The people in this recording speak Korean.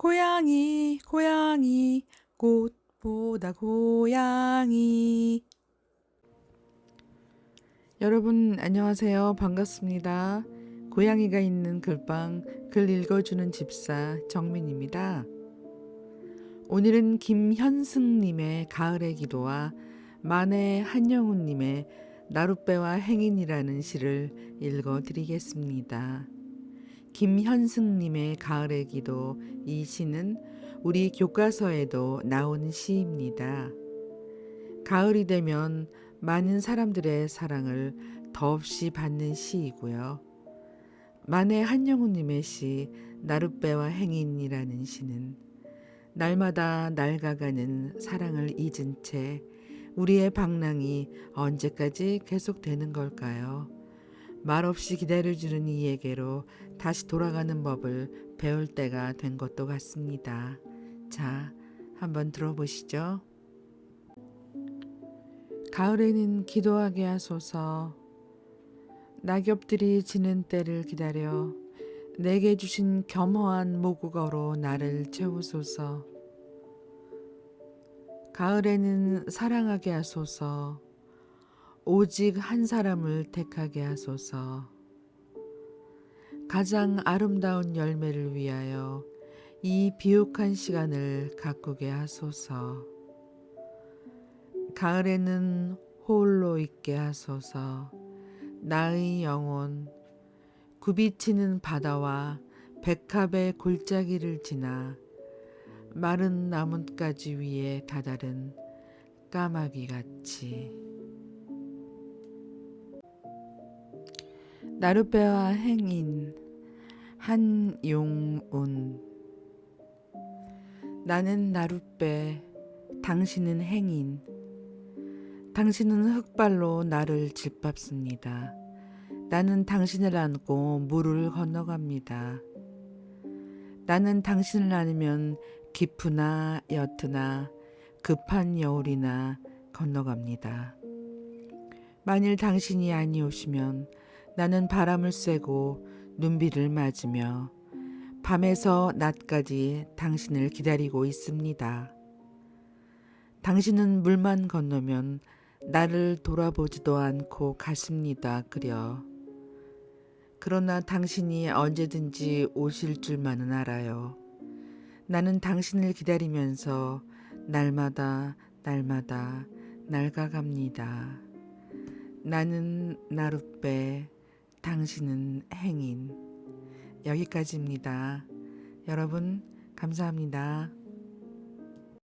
고양이, 고양이, 꽃보다 고양이. 여러분, 안녕하세요. 반갑습니다. 고양이가 있는 글방, 글 읽어주는 집사 정민입니다. 오늘은 김현승님의 가을의 기도와 만해 한영훈님의 나룻배와 행인이라는 시를 읽어드리겠습니다. 김현승님의 가을의 기도 이 시는 우리 교과서에도 나온 시입니다. 가을이 되면 많은 사람들의 사랑을 더없이 받는 시이고요. 만해 한영우님의 시 나룻배와 행인이라는 시는 날마다 낡아가는 사랑을 잊은 채 우리의 방랑이 언제까지 계속되는 걸까요? 말없이 기다려주는 이에게로 다시 돌아가는 법을 배울 때가 된 것도 같습니다. 자, 한번 들어보시죠. 가을에는 기도하게 하소서. 낙엽들이 지는 때를 기다려 내게 주신 겸허한 모국어로 나를 채우소서. 가을에는 사랑하게 하소서. 오직 한 사람을 택하게 하소서. 가장 아름다운 열매를 위하여 이 비옥한 시간을 가꾸게 하소서. 가을에는 홀로 있게 하소서. 나의 영혼, 굽이치는 바다와 백합의 골짜기를 지나 마른 나뭇가지 위에 다다른 까마귀 같이. 나룻배와 행인 한용운 나는 나룻배 당신은 행인 당신은 흙발로 나를 짓밟습니다. 나는 당신을 안고 물을 건너갑니다. 나는 당신을 안으면 깊으나 옅으나 급한 여울이나 건너갑니다. 만일 당신이 아니오시면 나는 바람을 쐬고 눈비를 맞으며 밤에서 낮까지 당신을 기다리고 있습니다. 당신은 물만 건너면 나를 돌아보지도 않고 가십니다. 그려. 그러나 당신이 언제든지 오실 줄만은 알아요. 나는 당신을 기다리면서 날마다 날마다 낡아갑니다. 나는 나룻배, 당신은 행인. 여기까지입니다. 여러분, 감사합니다.